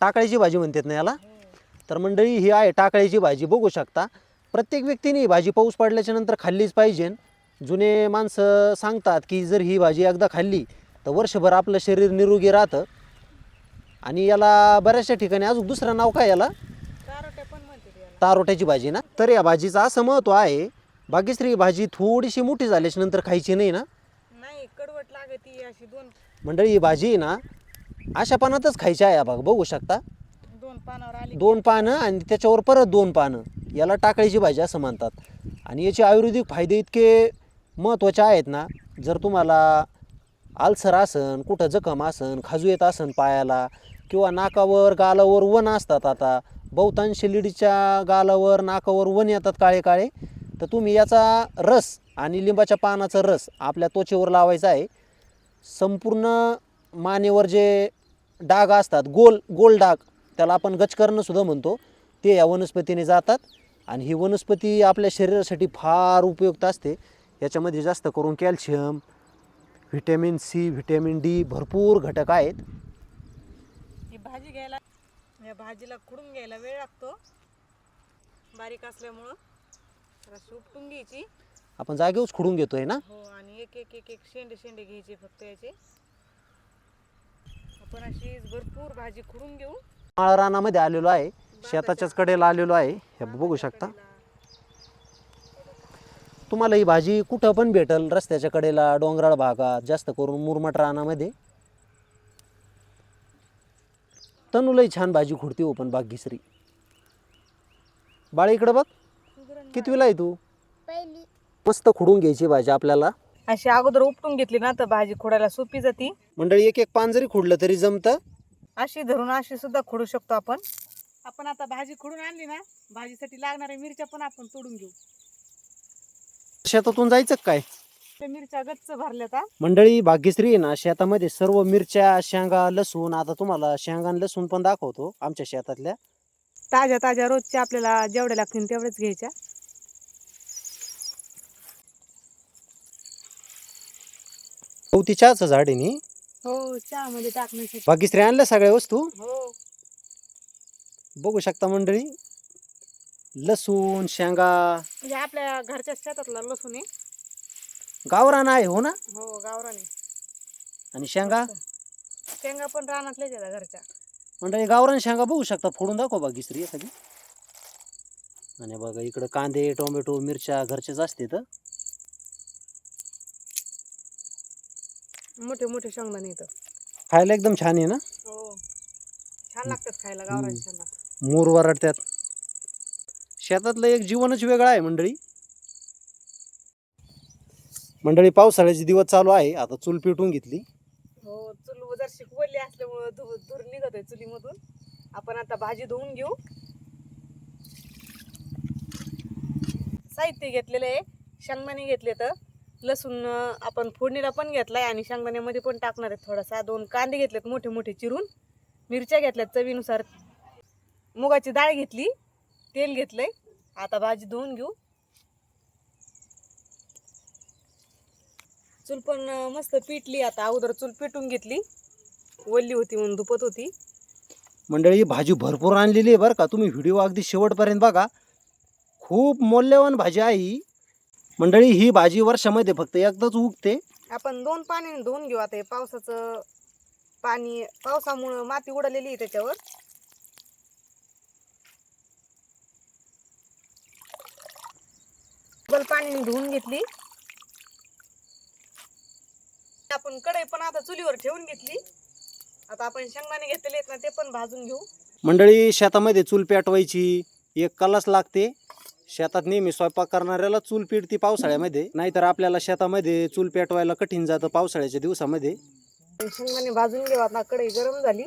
टाकळीची भाजी म्हणतात ना याला? तर मंडळी ही आहे टाकळीची भाजी. बघू शकता. प्रत्येक व्यक्तीने ही भाजी पाऊस पडल्याच्या नंतर खाल्लीच पाहिजे. जुने माणसं सांगतात की जर ही भाजी एकदा खाल्ली तर वर्षभर आपलं शरीर निरोगी राहतं. आणि याला बऱ्याचशा ठिकाणी अजून दुसरं नाव काय याला? तारोट्याची भाजी ना? तर या भाजीचं असं महत्त्व आहे बाकीश्री ही भाजी थोडीशी मोठी झाल्याच्यानंतर खायची नाही ना? नाही कडवट लागते अशी दोन. मंडळी ही भाजी ना अशा पानातच खायची आहे बघा बघू शकता. दोन पानावर आली. दोन पानं आणि त्याच्यावर परत दोन पानं. याला टाकळीची भाजी असं म्हणतात. आणि याचे आयुर्वेदिक फायदे इतके महत्त्वाचे आहेत ना जर तुम्हाला आलसर असन कुठं जखम असन खाजू येत असन पायाला किंवा नाकावर गालावर वन असतात आता बहुतांश लिडीच्या गालावर नाकावर वन येतात काळे काळे तर तुम्ही याचा रस आणि लिंबाच्या पानाचा रस आपल्या त्वचेवर लावायचा आहे. संपूर्ण मानेवर जे डाग असतात गोल गोल डाग. त्याला आपण गचकरणं सुद्धा म्हणतो. ते या वनस्पतीने जातात आणि ही वनस्पती आपल्या शरीरासाठी फार उपयुक्त असते. याच्यामध्ये जास्त करून calcium vitamin C vitamin D भरपूर घटक आहेत. ही भाजी घ्यायला या भाजीला खुडून घ्यायला वेळ लागतो. बारीक असल्यामुळं जरा उपटून घ्यायची. आपण जागेवरच खुडून घेतोय ना? हो आणि एक एक एक एक शेंडे शेंडे घ्यायचे फक्त याचे. आपण अशी भरपूर भाजी खुडून घेऊ. माळा रानामध्ये आलेलो आहे. शेताच्याच कडेला आलेलो आहे. हे बघू शकता. तुम्हाला ही भाजी कुठं पण भेटल रस्त्याच्या कडेला डोंगराळ भागात जास्त करून मुरमाड रानामध्ये. तनुलाही छान भाजी खुडती हो पण भाग्यश्री. बाळ इकडं बघ. कितवीला आहे तू? पहिली. मस्त खुडून घ्यायची भाजी आपल्याला. अशी अगोदर उपटून घेतली ना तर भाजी खोडायला सोपी जाती. मंडळी एक एक पान जरी खुडलं तरी जमतं. अशी धरून अशी सुद्धा खोडू शकतो आपण. आपण आता भाजी खोडून आणली ना भाजीसाठी लागणाऱ्या मिरच्या पण आपण तोडून घेऊ. शेतातून जायचं का काय? मिरच्या गच्च भरल्या आता मंडळी भाग्यश्री आहे ना शेतामध्ये सर्व मिरच्या शेंगा लसूण आता तुम्हाला शेंगा आणि लसूण पण दाखवतो आमच्या शेतातल्या. ताज्या ताज्या रोजच्या आपल्याला जेवढ्या लागतील तेवढ्याच घ्यायच्या. गवती चहाचं झाड आहे नी? हो चहामध्ये टाकण्यासाठी भाग्यश्री आणल्या सगळ्या वस्तू? हो. बघू शकता मंडळी. लसूण शेंगा. म्हणजे आपल्या घरच्या शेतातला लसूण आहे. गावरान आहे हो ना? हो गावराने आणि शेंगा? शेंगा पण रानातल्याच आहेत घरच्या. मंडळी गावरान शेंगा बघू शकता. फोडून दाखव भाग्यश्री सगळी. आणि बघा इकडं कांदे टोमॅटो मिरच्या घरचेच असते तर. मोठे मोठे शेंगदाणे इथं खायला एकदम छान आहे ना? हो. छान लागतात खायला गावरान शेंगा. मोर वरडत्यात. शेतातलं एक जीवनच वेगळं आहे मंडळी. मंडळी पावसाळ्याचे दिवस चालू आहे. आता चूल पेटून घेतली. हो चूल जर शिकवली असल्यामुळं धु धूर निघत आहे चुलीमधून. आपण आता भाजी धुवून घेऊ. साहित्य घेतलेलं आहे. शेंगदाणे घेतले तर लसूण आपण फोडणीला पण घेतलाय आणि शेंगदाण्यामध्ये पण टाकणार आहे थोडासा. दोन कांदे घेतलेत मोठे मोठे चिरून. मिरच्या घेतल्यात चवीनुसार. मुगाची डाळ घेतली तेल घेतलंय. आता भाजी धुवून घेऊ. चूल पण मस्त पिटली आता. अगोदर चूल पिटून घेतली. ओली होती म्हणून धुपत होती. मंडळी भाजी भरपूर आणलेली आहे बरं का. तुम्ही व्हिडिओ अगदी शेवटपर्यंत बघा. खूप मौल्यवान भाजी आहे ही. मंडळी ही भाजी वर्षामध्ये फक्त एकदाच उगते. आपण दोन पाण्याने धुवून घेऊ आता. हे पावसाचं पाणी पावसामुळं माती उडालेली आहे त्याच्यावर. पाण्याने धुवून घेतली. आपण कढई पण आता चुलीवर ठेवून घेतली. आता आपण शेंगदाणे घेतलेले आहेत ना ते पण भाजून घेऊ. मंडळी शेतामध्ये चूल पेटवायची एक कलास लागते. शेतात नेहमी स्वयंपाक करणाऱ्याला चूल पेटती पावसाळ्यामध्ये नाहीतर आपल्याला शेतामध्ये चूल पेटवायला कठीण जातं पावसाळ्याच्या दिवसामध्ये. शेंगदाणे भाजून घेऊ आता कढई गरम झाली.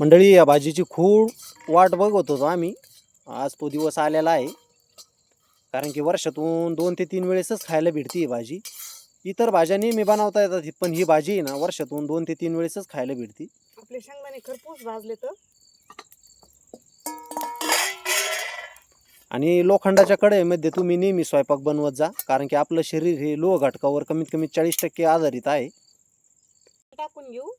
मंडळी या भाजीची खूप वाट बघत होतो आम्ही. आज तो दिवस आलेला आहे. कारण की वर्षातून दोन ते तीन वेळेसच खायला भेटते ही भाजी. इतर भाज्या नेहमी बनवता येतात पण ही भाजी आहे ना वर्षातून दोन ते तीन वेळेसच खायला भेटते. आपले शेंगदाणे खरपूस भाजले तर? आणि लोखंडाच्या कढईमध्ये तुम्ही नेहमी स्वयंपाक बनवत जा कारण की आपलं शरीर हे लोह घटकावर कमीत कमी चाळीस टक्के आधारित आहे. टाकून घेऊ.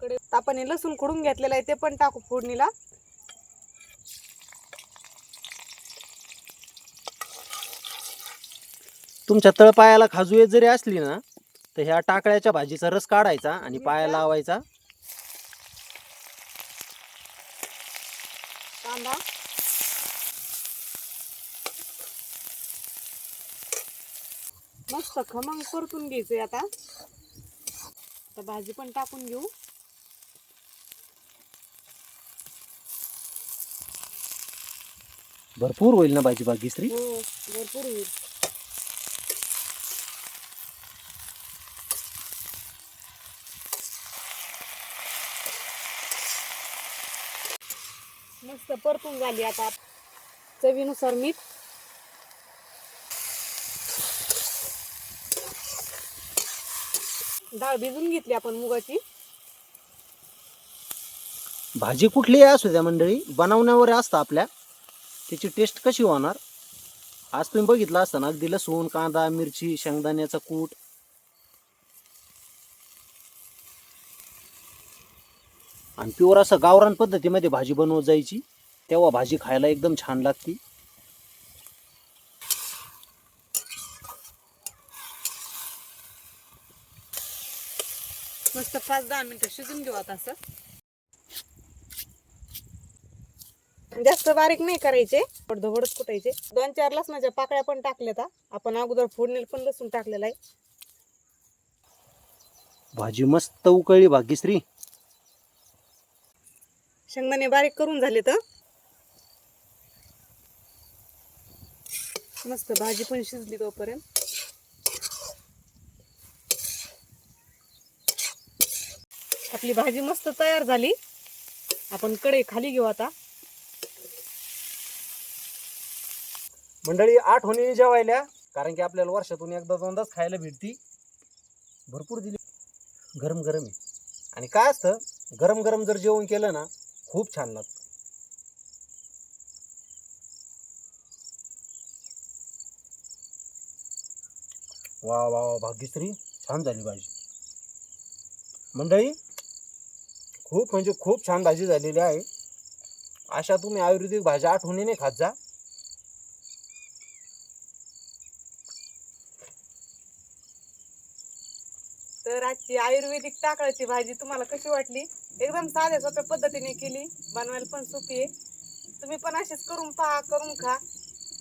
कडे आपण हे लसूण खुडून घेतलेलं आहे ते पण टाकू फोडणीला. तुमच्या तळपायाला खाजू येत जरी असली ना तर ह्या टाकळ्याच्या भाजीचा रस काढायचा आणि पाया लावायचा. मस्त खमंग परतून घ्यायचंय आता. आता भाजी पण टाकून घेऊ. भरपूर होईल ना भाजी भाग्यश्री हो भरपूर होईल. मस्त परतून झाली आता चवीनुसार मीठ. डाळ भिजून घेतली आपण मुगाची. भाजी कुठलीही असू द्या मंडळी बनवण्यावर असतं आपल्या. त्याची टेस्ट कशी होणार? आज तुम्ही बघितलं असताना अगदी लसूण कांदा मिरची शेंगदाण्याचा कूट आणि प्युअर असं गावरान पद्धतीमध्ये भाजी बनवत जायची. तेव्हा भाजी खायला एकदम छान लागती. मस्त पाच दहा मिनिटं शिजून घेऊ आता असं. जास्त बारीक नाही करायचे. धबडच कुटायचे. दोन चार लसणाच्या पाकळ्या पण टाकल्यात. आपण अगोदर फोडणीला पण लसूण टाकलेला आहे. भाजी मस्त उकळली भाग्यश्री. शेंगदाणे बारीक करून झाले तर मस्त भाजी पण शिजली तोपर्यंत. आपली भाजी मस्त तयार झाली. आपण कढई खाली घेऊ आता. मंडळी आठवणी जेवायल्या कारण की आपल्याला वर्षातून एकदा दोनदाच खायला भेटती. भरपूर दिली. गरम गरम आहे. आणि काय असतं गरम गरम जर जेवण केलं ना खूप छान लागतं. वा वा वा भाग्यश्री छान झाली भाजी. मंडळी खूप म्हणजे खूप छान भाजी झालेली आहे. अशा तुम्ही आयुर्वेदिक भाज्या आठवणीने खात जा. तर आजची आयुर्वेदिक टाकळाची भाजी तुम्हाला कशी वाटली? एकदम साध्या सोप्या पद्धतीने केली. बनवायला पण सोपी आहे. तुम्ही पण अशीच करून पहा करून खा.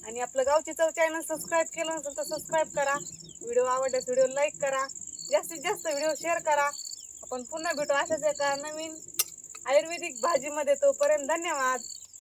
आणि आपलं गावची चव चॅनल सबस्क्राईब केलं नसेल तर सबस्क्राईब करा. व्हिडिओ आवडल्यास व्हिडिओ लाईक करा. जास्तीत जास्त व्हिडिओ शेअर करा. आपण पुन्हा भेटू अशाच एका नवीन आयुर्वेदिक भाजीमध्ये. तोपर्यंत धन्यवाद.